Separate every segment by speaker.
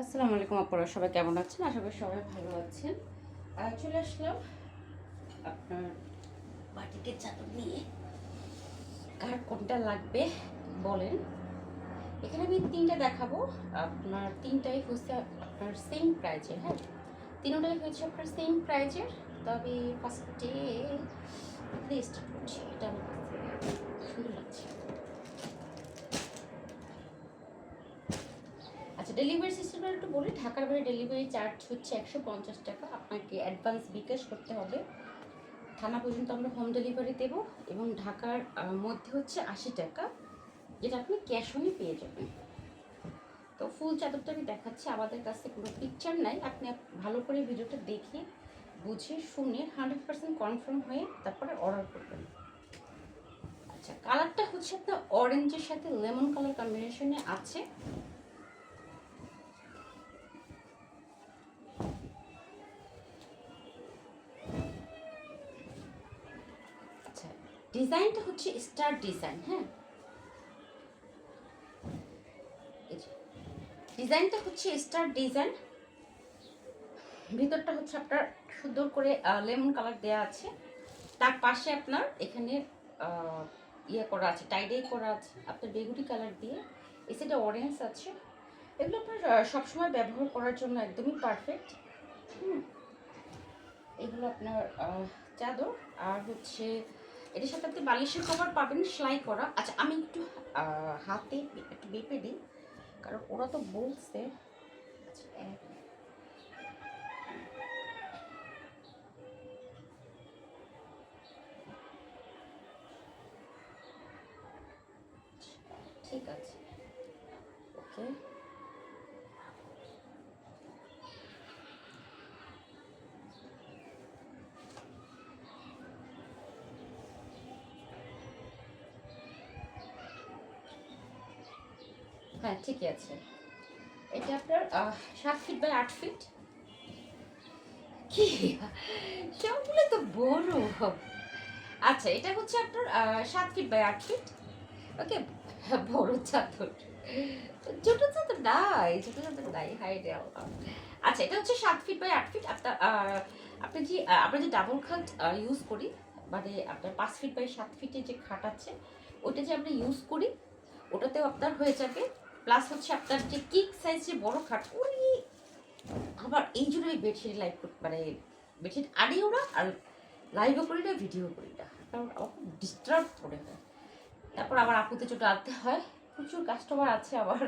Speaker 1: আসসালামু আলাইকুম আপনারা সবাই কেমন আছেন? আশা করি সবাই ভালো আছেন। চলে আসলাম আপনার বাটিকের চাদর নিয়ে। কার কোনটা লাগবে বলেন। এখানে আমি তিনটা দেখাবো। আপনার তিনটাই হচ্ছে আপনার সেম প্রাইজের হ্যাঁ? তিনটাই হচ্ছে আপনার সেম প্রাইজের তবে ফার্স্টে স্টার্ট করছি। এটা আমার সুন্দর লাগছে। আচ্ছা ডেলিভারি সিস্টেমটা একটু বলি, ঢাকার বাইরে ডেলিভারি চার্জ হচ্ছে একশো পঞ্চাশ টাকা। আপনাকে অ্যাডভান্স বিকাশ করতে হবে। থানা পর্যন্ত আমরা হোম ডেলিভারি দেব এবং ঢাকার মধ্যে হচ্ছে আশি টাকা, যেটা আপনি ক্যাশ অনে পেয়ে যাবেন। তো ফুল চাদরটা আমি দেখাচ্ছি, আমাদের কাছে কোনো পিকচার নাই। আপনি ভালো করে ভিডিওটা দেখে, বুঝে, শুনে হান্ড্রেড পার্সেন্ট কনফার্ম হয়ে তারপরে অর্ডার করবেন। আচ্ছা কালারটা হচ্ছে আপনার অরেঞ্জের সাথে লেমন কালার কম্বিনেশনে আছে। ডিজাইনটা হচ্ছে স্টার ডিজাইন হ্যাঁ। ডিজাইনটা হচ্ছে স্টার ডিজাইন। ভিতরটা হচ্ছে আপনার সুন্দর করে লেমন কালার দেওয়া আছে। তার পাশে আপনার এখানে ইয়ে করা আছে, টাইডাই করা আছে, আপনার বেগুনি কালার দিয়ে। সাইডে অরেঞ্জ আছে। এগুলো আপনার সবসময় ব্যবহার করার জন্য একদমই পারফেক্ট। হুম। এগুলো আপনার চাদর। আর হচ্ছে এটার সাথে আপনি বালিশের কভার পাবেন সেলাই করা। আচ্ছা আমি একটু হাতে একটু বেঁপে দিই কারণ ওরা তো বলছে আচ্ছা, এক- ঠিক আছে ওকে। হ্যাঁ ঠিকই আছে। এটা আপনার সাত ফিট বাই আট ফিট কি? সবগুলো তো বড়। আচ্ছা এটা হচ্ছে আপনার সাত ফিট বাই আট ফিট ওকে, বড় চাদর। ছোট চাদর নাই, ছোট চাদর নাই হাইট আচ্ছা এটা হচ্ছে সাত ফিট বাই আট ফিট আপনার আপনি যে আমরা যে ডাবল খাট ইউজ করি মানে আপনার পাঁচ ফিট বাই সাত ফিটে যে খাট আছে ওটা যে আমরা ইউজ করি, ওটাতেও আপনার হয়ে যাবে প্লাস হচ্ছে আপনার যে কিক সাইজ যে বড় খাট ওই আবার এই জন্য বেঠির বেডশিট লাইভ মানে বেডশিট আনিও না আর লাইভও করি না ভিডিও করি না। কারণ আমার খুব ডিস্টার্ব করে হয়। তারপর আমার আপুতে ছোটো আনতে হয়। প্রচুর কাস্টমার আছে আমার।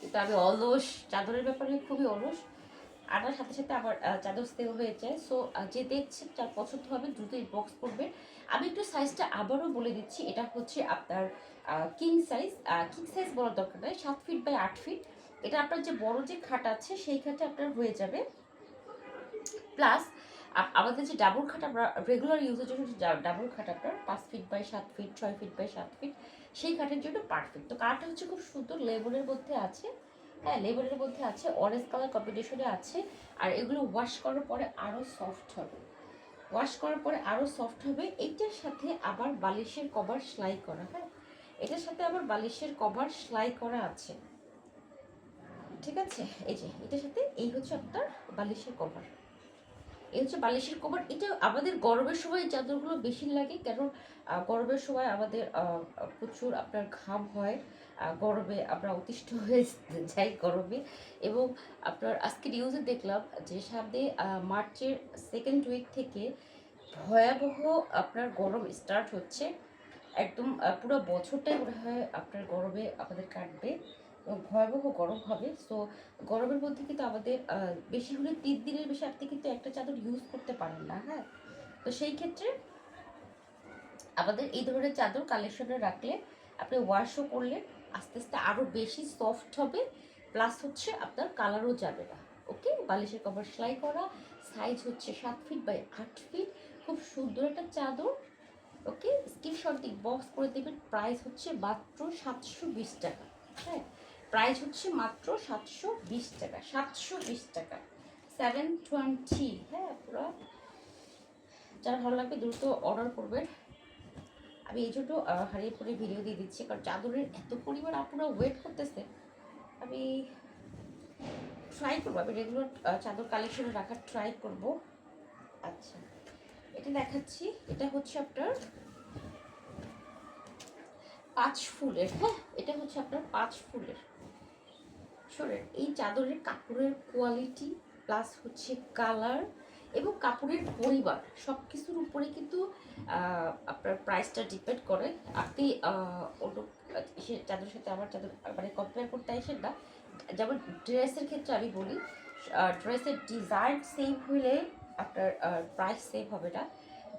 Speaker 1: কিন্তু আমি অলস, চাদরের ব্যাপারে খুবই অলস। আনার সাথে সাথে আবার চাদর সেল হয়ে যায় সো যে দেখছে যার পছন্দ হবে দ্রুত ইনবক্স করবে আমি একটু সাইজটা আবারও বলে দিচ্ছি। এটা হচ্ছে আপনার কিং সাইজ কিং সাইজ বলার দরকার নয় সাত ফিট বাই আট ফিট এটা আপনার যে বড় যে খাট আছে, সেই খাটে আপনার হয়ে যাবে। প্লাস আমাদের যে ডাবল খাট, আমরা রেগুলার ইউজের জন্য ডাবল খাট আপনার, পাঁচ ফিট বাই সাত ফিট ছয় ফিট বাই সাত ফিট সেই খাটের জন্য পারফেক্ট তো কাঠটা হচ্ছে খুব সুন্দর লেবলের মধ্যে আছে। হ্যাঁ লেবেলের মধ্যে আছে অরেঞ্জ কালার কম্বিনেশনে আছে, আর এগুলো ওয়াশ করার পরে আরও সফট হবে। ওয়াশ করার পরে আরও সফট হবে, এটার সাথে আবার বালিশের কভার সেলাই করা হ্যাঁ? এটার সাথে আবার বালিশের কভার সেলাই করা আছে। ঠিক আছে? এই যে, এটার সাথে এই হচ্ছে আপনার বালিশের কভার এই হচ্ছে বালিশের কভার। এটা আমাদের গরমের সময় চাদরগুলো বেশি লাগে কারণ গরমের সময় আমাদের প্রচুর আপনার ঘাম হয় গরমে আমরা অতিষ্ঠ হয়ে যাই গরমে। এবং আপনার আজকে নিউজে দেখলাম যে সামনে মার্চের সেকেন্ড উইক থেকে ভয়াবহ আপনার গরম স্টার্ট হচ্ছে। একদম পুরো বছরটাই মনে হয় আপনার গরমে আমাদের কাটবে। ভয়াবহ গরম হবে। সো গরমের মধ্যে কিন্তু আমাদের বেশি হলে তিন দিনের বেশি আপনি কিন্তু একটা চাদর ইউজ করতে পারেন না হ্যাঁ? তো সেই ক্ষেত্রে আমাদের এই ধরনের চাদর কালেকশনে রাখলে আপনি ওয়াশও করলে আস্তে আস্তে আরও বেশি সফট হবে প্লাস হচ্ছে আপনার কালারও যাবে না ওকে বালিশের কভার সেলাই করা সাইজ হচ্ছে সাত ফিট বাই আট ফিট খুব সুন্দর একটা চাদর ওকে স্ক্রিনশট দিয়ে বক্স করে দেবেন প্রাইস হচ্ছে মাত্র সাতশো বিশ টাকা হ্যাঁ? প্রাইস হচ্ছে মাত্র সাতশো বিশ টাকা, সাতশো বিশ টাকা। সেভেন টোয়েন্টি হ্যাঁ পুরো। যারা ভালো লাগবে দ্রুত অর্ডার করবেন। আমি এই জন্য হারিয়ে পরে ভিডিও দিয়ে দিচ্ছি, কারণ চাদরের এত পরিমাণ আপনারা ওয়েট করতেছে আমি ট্রাই করব, আমি রেগুলার চাদর কালেকশনে রাখার ট্রাই করব। আচ্ছা এটা দেখাচ্ছি। এটা হচ্ছে আপনার পাঁচ ফুলের হ্যাঁ এটা হচ্ছে আপনার পাঁচ ফুলের। শোনেন এই চাদরের কাপড়ের কোয়ালিটি প্লাস হচ্ছে কালার এবং কাপড়ের পরিবার সব কিছুর উপরে কিন্তু আপনার প্রাইসটা ডিপেন্ড করে। আপনি অন্য চাদরের সাথে আমার চাদর মানে কম্পেয়ার করতে আসেন না। যেমন ড্রেসের ক্ষেত্রে আমি বলি ড্রেসের ডিজাইন সেম হলে আপনার প্রাইস সেম হবে না।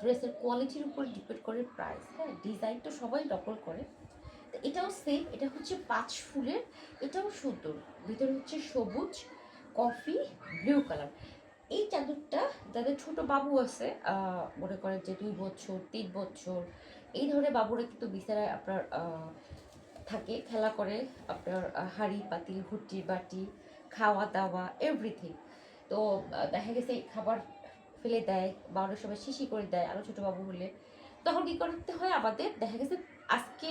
Speaker 1: ড্রেসের কোয়ালিটির উপর ডিপেন্ড করে প্রাইস হ্যাঁ? ডিজাইন তো সবাই নকল করে। এটাও সেম এটা হচ্ছে পাঁচ ফুলের, এটাও সুন্দর। ভিতরে হচ্ছে সবুজ কফি ব্লু কালার এই চাদরটা যাদের ছোট বাবু আছে মনে করেন যে দুই বছর, তিন বছর, এই ধরনের বাবুরা কিন্তু বিছানায় আপনার থাকে, খেলা করে, আপনার হাঁড়ি পাতিল ঘুটি, বাটি, খাওয়া দাওয়া এভরিথিং তো দেখা গেছে খাবার ফেলে দেয় বা অনেক সময় শিশি করে দেয় আরও ছোটো বাবু হলে। তখন কী করতে হয় আমাদের, দেখা গেছে আজকে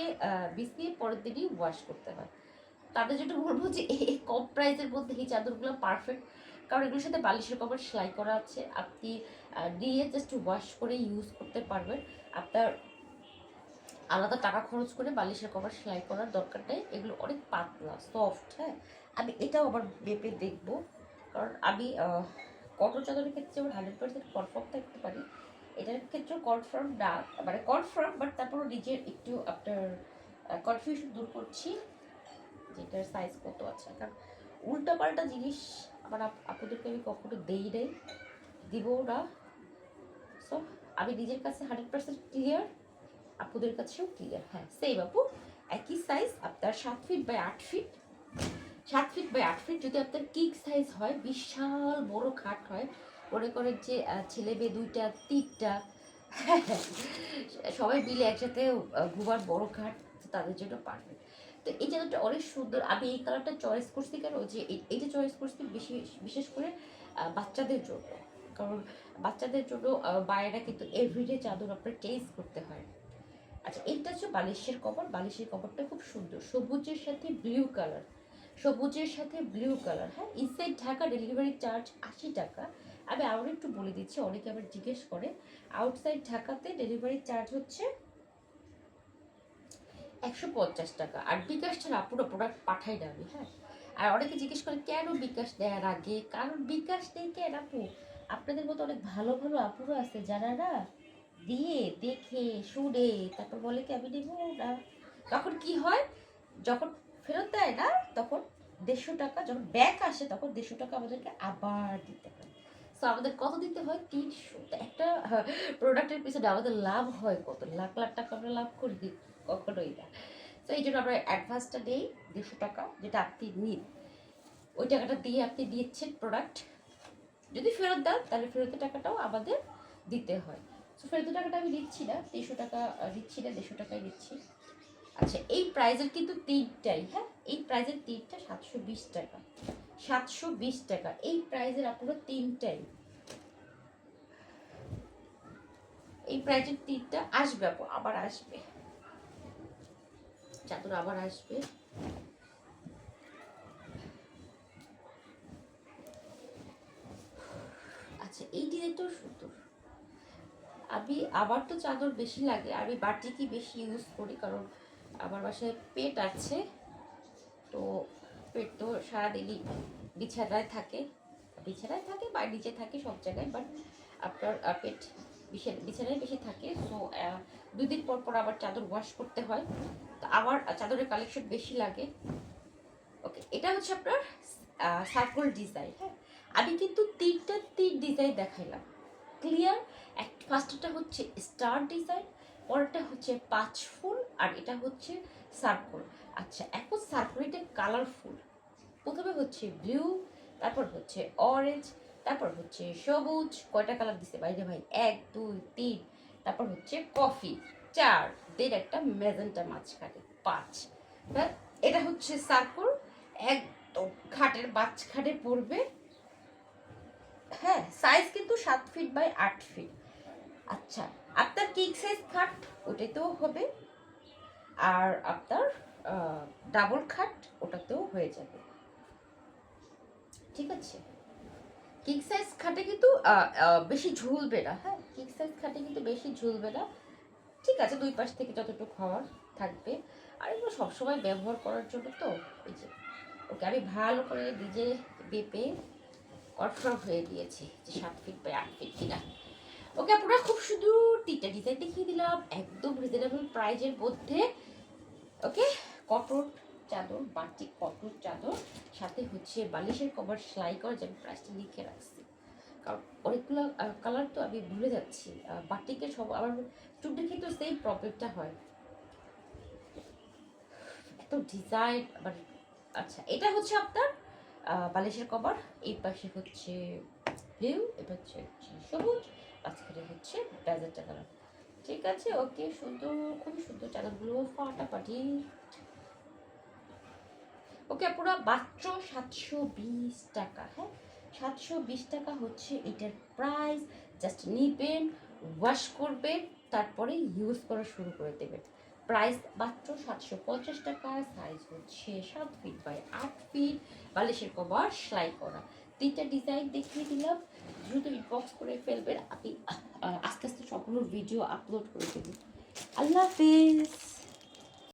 Speaker 1: বিছিয়ে পরের দিনই ওয়াশ করতে হয়। তাদের জন্য বলব যে এই কম প্রাইসের মধ্যে এই চাদরগুলো পারফেক্ট কারণ এগুলোর সাথে বালিশের কভার সেলাই করা আছে। আপনি নিয়ে জাস্ট ওয়াশ করে ইউজ করতে পারবেন। আপনার আলাদা টাকা খরচ করে বালিশের কভার সেলাই করার দরকার নেই। এগুলো অনেক পাতলা সফট হ্যাঁ? আমি এটাও আবার মেপে দেখব। কারণ আমি কটন চাদরের ক্ষেত্রে আমার হান্ড্রেড পার্সেন্ট কনফার্ম থাকতে পারি। এটার ক্ষেত্রে কনফার্ম না মানে কনফার্ম বাট তারপরও নিজের একটু আপনার কনফিউশন দূর করছি যেটার সাইজ কত আছে। কারণ উল্টাপাল্টা জিনিস আমার আপনাদেরকে আমি কখনো দেই নাই, দিবও না। সো আমি নিজের কাছে হান্ড্রেড পার্সেন্ট ক্লিয়ার আপুদের কাছেও ক্লিয়ার হ্যাঁ সেই বাপু একই সাইজ আপনার সাত ফিট বাই আট ফিট সাত ফিট বাই আট ফিট যদি আপনার কিক সাইজ হয়, বিশাল বড় খাট হয় মনে করে যে ছেলে মেয়ে দুইটা তিনটা সবাই মিলে একসাথে ঘুমার বড় খাট তাদের জন্য পারফেক্ট তো এই চাদরটা অনেক সুন্দর। আমি এই কালারটা চয়েস করছি কেন? যে এই- এইটা চয়েস করছি বেশি বিশেষ করে বাচ্চাদের জন্য। কারণ বাচ্চাদের জন্য আহ, বাইরেটা কিন্তু এভরিডে চাদর আপনার টেস্ট করতে হয়। আচ্ছা এটা হচ্ছে বালিশের কভার। বালিশের কভারটা খুব সুন্দর। সবুজের সাথে ব্লু কালার সবুজের সাথে ব্লু কালার হ্যাঁ ইনসাইড ঢাকা ডেলিভারি চার্জ আশি টাকা। আমি আরও একটু বলে দিচ্ছি, অনেকে আবার জিজ্ঞেস করে। আউটসাইড ঢাকাতে ডেলিভারি চার্জ হচ্ছে একশো পঞ্চাশ টাকা। আর বিকাশ ছাড়া পুরো প্রোডাক্ট পাঠাই না আমি হ্যাঁ? আর অনেকে জিজ্ঞেস করে, কেন বিকাশ দেওয়ার আগে? কারণ বিকাশ নেই কেন আপু? আপনাদের মতো অনেক ভালো ভালো আপুরো আছে যারা না দিয়ে, দেখে, শুনে, তারপর বলে কি, আমি নেব না? তখন কি হয়? যখন ফেরত দেয় না, তখন দেড়শো টাকা, যখন ব্যাক আসে, তখন দেড়শো টাকা আমাদেরকে আবার দিতে হয়। সো আমাদের কত দিতে হয়? তিনশো। একটা প্রোডাক্টের পিছনে আমাদের লাভ হয় কত? লাখ লাখ টাকা আমরা লাভ করি কখনোই না। তো এই জন্য আমরা অ্যাডভান্সটা দিই দেড়শো টাকা, যেটা আপনি নিন। ওই টাকাটা দিয়ে আপনি দিচ্ছেন প্রোডাক্ট যদি ফেরত দেন, তাহলে ফেরতের টাকাটাও আমাদের দিতে হয়। তো ফেরতের টাকাটা আমি দিচ্ছি না। দেড়শো টাকা দিচ্ছি না, দেড়শো টাকাই দিচ্ছি আচ্ছা এই প্রাইজের কিন্তু তিনটাই হ্যাঁ? এই প্রাইজের তিনটা সাতশো বিশ টাকা। সাতশো বিশ টাকা। এই প্রাইজের আপনারা তিনটাই এই প্রাইজের তিনটা আসবে আপু, আবার আসবে। চাদর আবার আসবে। আচ্ছা এই ডিজাইনটাও সুন্দর। আমি আবার তো চাদর বেশি লাগে, আমি বাটিকই বেশি ইউজ করি, কারণ আমার বাসায় পেট আছে। তো পেট তো সারাদিনই বিছানায় থাকে। বিছানায় থাকে বা নিচে থাকে সব জায়গায় বাট আপনার পেট বিছা- বিছানায় বেশি থাকে। সো দুই দিন পর পর আবার চাদর ওয়াশ করতে হয়। তো আমার চাদরের কালেকশন বেশি লাগে। ওকে এটা হচ্ছে আপনার সার্কল ডিজাইন হ্যাঁ? আমি কিন্তু তিনটা, তিন ডিজাইন দেখাইলাম। ক্লিয়ার এক ফার্স্টটা হচ্ছে স্টার ডিজাইন পরেরটা হচ্ছে পাঁচ ফুল, আর এটা হচ্ছে সার্কল আচ্ছা এখন সার্কল কালারফুল প্রথমে হচ্ছে ব্লু তারপর হচ্ছে অরেঞ্জ তারপর হচ্ছে সবুজ, কয়টা কালার দিছে বাইরে ভাই? এক, দুই, তিন, তারপর হচ্ছে কফি চার দেন একটা মেজেন্টা মাঝখানে, পাঁচ। হ্যাঁ এটা হচ্ছে সার্কল একদম খাটের মাঝখানে পড়বে। হ্যাঁ সাইজ কিন্তু সাত ফিট বাই আট ফিট আচ্ছা আপনার কিক সাইজ খাট, ওটাতেও হবে। আর আপনার ডাবল খাট ওটাতেও হয়ে যাবে। ঠিক আছে? কিক সাইজ খাটে কিন্তু বেশি ঝুলবে না হ্যাঁ? কিক সাইজ খাটে কিন্তু বেশি ঝুলবে না। ঠিক আছে, দুই পাশ থেকে যতটুকু হওয়ার থাকবে। আর এগুলো সবসময় ব্যবহার করার জন্য তো, এই যে, ওকে আমি ভালো করে নিজে বেপে কনফার্ম হয়ে দিয়েছি, যে সাত ফিট বা আট ফিট কিনা। ওকে আপনারা খুব শুধু তিনটা ডিজাইন দেখিয়ে দিলাম, একদম রিজনেবল প্রাইজের মধ্যে। ওকে? কটন চাদর বাটি কটন চাদর সাথে হচ্ছে বালিশের কভার সেলাই করা যে আমি প্রাইসটা লিখে রাখছি। কারণ অনেকগুলো কালার তো আমি ভুলে যাচ্ছি। আহ, বাটিকের সব আমার চুটির ক্ষেত্রে সেই প্রবলেমটা হয়। এত ডিজাইন মানে আচ্ছা এটা হচ্ছে আপনার বালিশের কভার। এই পাশে হচ্ছে ব্লু এটা হচ্ছে সবুজ মাঝখানে হচ্ছে ব্যাজেটটা কালার ঠিক আছে? ওকে সুন্দর খুবই সুন্দর চাদরগুলো ফাটাফাটি। ওকে, পুরো মাত্র সাতশো বিশ টাকা হ্যাঁ? সাতশো বিশ টাকা হচ্ছে এটার প্রাইস জাস্ট নিবেন ওয়াশ করবেন, তারপরে ইউজ করা শুরু করে দেবেন। প্রাইস মাত্র সাতশো পঞ্চাশ টাকা সাইজ হচ্ছে সাত ফিট বাই আট ফিট বালিশের কভার সেলাই করা। তিনটা ডিজাইন দেখিয়ে দিলাম, দ্রুত ইনবক্স করে ফেলবেন। আমি আস্তে আস্তে সবগুলো ভিডিও আপলোড করে দেবো আল্লাহ হাফিজ।